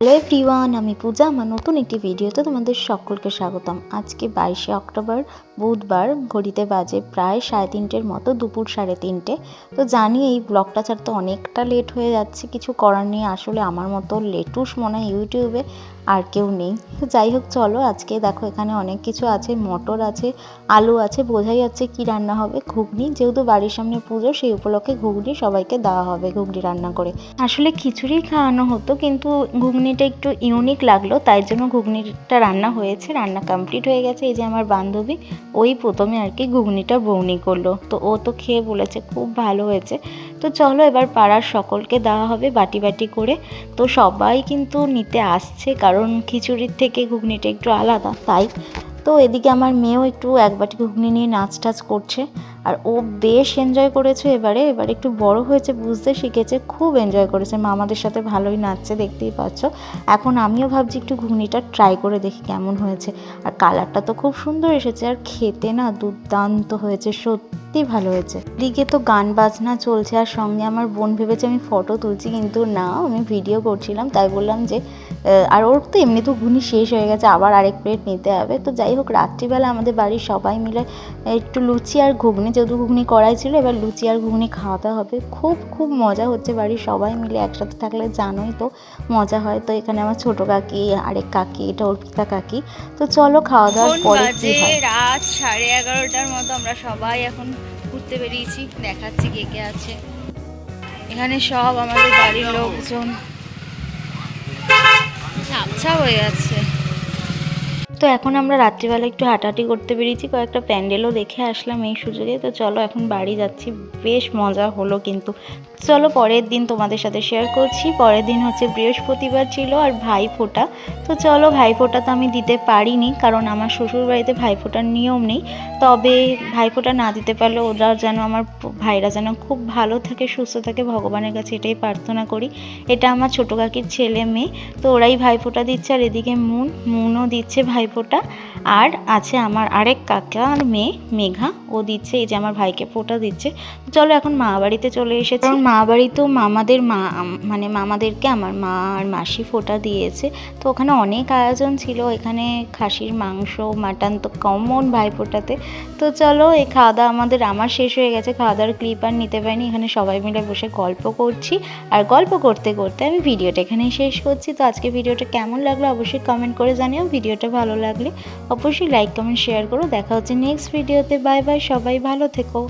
Hello everyone, আমি পূজা, আমার নতুন একটি ভিডিওতে তোমাদের সকলকে স্বাগতম। আজকে বাইশে অক্টোবর, বুধবার, ঘড়িতে বাজে প্রায় সাড়ে তিনটের মতো, দুপুর সাড়ে তিনটে। তো জানি এই ব্লগটা ছাড়তে অনেকটা লেট হয়ে যাচ্ছে, কিছু করার নেই। আসলে আমার মতো লেটুস মনে হয় ইউটিউবে আর কেউ নেই। তো যাই হোক, চলো আজকে দেখো এখানে অনেক কিছু আছে, মটর আছে, আলু আছে, বোঝাই যাচ্ছে কি রান্না হবে, ঘুগনি। যেহেতু বাড়ির সামনে পুজো, সেই উপলক্ষে ঘুগনি সবাইকে দেওয়া হবে, ঘুগনি রান্না করে। আসলে খিচুড়ি খাওয়ানো হতো, কিন্তু ঘুগনিটা একটু ইউনিক লাগল, তাই জন্য ঘুগনিটা রান্না হয়েছে, রান্না কমপ্লিট হয়ে গেছে। এই যে আমার বান্ধবী, ওই প্রথমে আর কি ঘুগনিটা বৌনি করল। তো ও তো খেয়ে বলেছে, খুব ভালো হয়েছে। তো চলো এবার পাড়ার সকলকে দেওয়া হবে বাটি বাটি করে। তো সবাই কিন্তু নিতে আসছে, কারণ খিচুড়ির থেকে ঘুগনিটা একটু আলাদা, তাই তো এদিকে আমার মেয়েও একটু এক বাটি ঘুগনি নিয়ে নাচ টাচ করছে। আর ও বেশ এনজয় করেছে এবারে। এবার একটু বড় হয়েছে বুঝতে শিখেছে, খুব এনজয় করেছে। মামাদের সাথে ভালোই নাচছে, দেখতেই পাচ্ছ। এখন আমিও ভাবছি একটু ঘুগনিটা ট্রাই করে দেখি কেমন হয়েছে। আর কালারটা তো খুব সুন্দর এসেছে। আর খেতে না দুর্দান্ত হয়েছে, সত্যি ভালো হয়েছে। দিকে তো গান বাজনা চলছে। আর সঙ্গে আমার বোন ভেবেছে আমি ফটো তুলছি, কিন্তু না, আমি ভিডিও করছিলাম। তাই বললাম যে আর ওর তো এমনি তো ঘুগনি শেষ হয়ে গেছে আবার আরেক প্লেট নিতে হবে। তো যাই হোক রাত্রিবেলা আমাদের বাড়ির সবাই মিলে একটু লুচি আর ঘুগনি যেহেতু ঘুগনি করাই ছিল এবার লুচি আর ঘুগনি খাওয়াতে হবে। খুব খুব মজা হচ্ছে বাড়ির সবাই মিলে একসাথে থাকলে জানোই তো মজা হয়। তো এখানে আমার ছোট কাকি আরেক কাকি এটা অর্পিতা কাকি। তো চলো খাওয়া দাওয়ার পরে কি হয়। রাত সাড়ে এগারোটার মতো আমরা সবাই এখন ঘুরতে বেরিয়েছি দেখাচ্ছি কে কে আছে। এখানে সব আমাদের বাড়ির লোকজন। আচ্ছা হয়ে আছে তো এখন আমরা রাত্রিবেলা একটু হাঁটাহাঁটি করতে বেরিয়েছি, কয়েকটা প্যান্ডেলও দেখে আসলাম এই সুযোগে। তো চলো এখন বাড়ি যাচ্ছি, বেশ মজা হলো কিন্তু। চলো পরের দিন তোমাদের সাথে শেয়ার করছি। পরের দিন হচ্ছে বৃহস্পতিবার ছিল আর ভাইফোঁটা। তো চলো ভাইফোঁটা তো আমি দিতে পারিনি কারণ আমার শ্বশুর বাড়িতে ভাইফোঁটার নিয়ম নেই। তবে ভাইফোঁটা না দিতে পারলে ওরা যেন আমার ভাইরা যেন খুব ভালো থাকে, সুস্থ থাকে, ভগবানের কাছে এটাই প্রার্থনা করি। এটা আমার ছোটো কাকির ছেলে মেয়ে, তো ওরাই ভাইফোঁটা দিচ্ছে আর এদিকে মুন, মুনও দিচ্ছে ভাইফোঁটা আর আছে আমার আরেক কাকা আর মেয়ে মেঘা। ও দিচ্ছে, এই যে আমার ভাইকে ফোঁটা দিচ্ছে। চলো এখন মা বাড়িতে চলে এসেছে। কারণ মা বাড়িতেও মামাদের মা মানে মামাদেরকে আমার মা আর মাসি ফোঁটা দিয়েছে। তো ওখানে অনেক আয়োজন ছিল, এখানে খাসির মাংস, মাটন তো কমন ভাইফোঁটাতে তো চলো, এই খাওয়া দাওয়া আমাদের, আমার শেষ হয়ে গেছে। খাওয়া দাওয়ার ক্লিপ আর নিতে পারিনি, এখানে সবাই মিলে বসে গল্প করছি। আর গল্প করতে করতে আমি ভিডিওটা এখানেই শেষ করছি। তো আজকে ভিডিওটা কেমন লাগল অবশ্যই কমেন্ট করে জানিও। ভিডিওটা ভালো লাগলে অবশ্যই লাইক কমেন্ট শেয়ার করো। দেখা হচ্ছে নেক্সট ভিডিওতে বাই বাই সবাই ভালো থেকো।